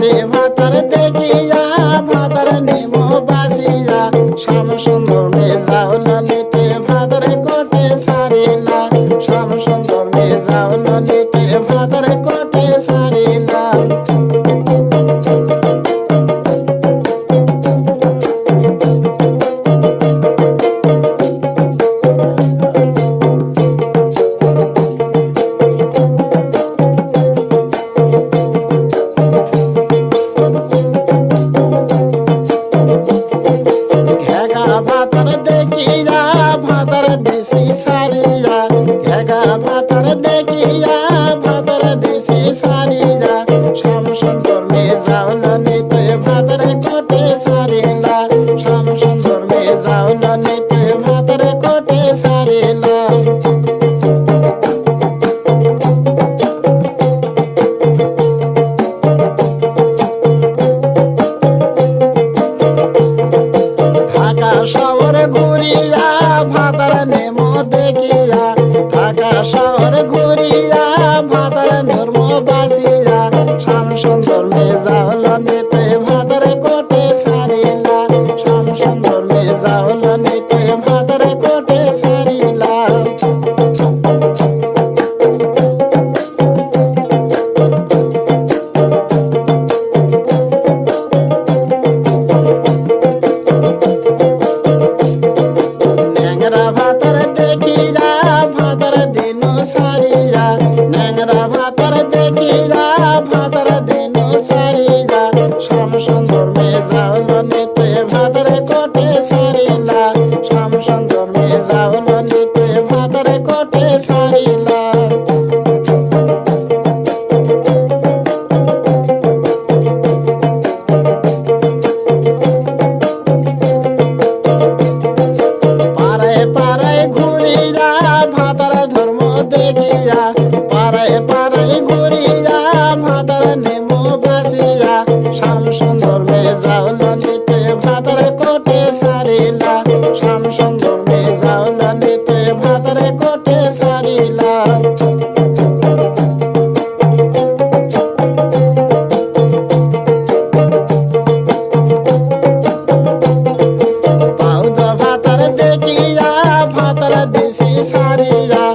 দেশে ভাতার দেখিয়া ভাতার নিমো বাসিয়া ঘেগা ভাতার দেখিয়া ভাতার দেশি সারিয়া শ্যাম সুন্দর মেজাউল নিতে ভাতার কোটে সারিলা শ্যাম সুন্দর মেজাউল নিতে ভাতার কোটে সারিলা ঢাকা শহর ঘুরিয়া শহর ঘুরিয়া ভাতার ধর্ম বাসিয়া শ্যাম সুন্দর মেজাউল নিতে সুন্দর মেজাউল নিতে ভাতার কোটে সারিলা। পাড়ায় পাড়ায় ঘুরিয়া, ভাতার ধর্ম দেখিয়া, পাড়ায় পাড়ায় ঘুরিয়া, ভাতার নেমো বাসিয়া। শ্যাম সুন্দর মেজাউল নিতে ভাতার কোটে সারিলা। সারিলা ভাতার দেখিয়া ভাতার দেশি সারিয়া।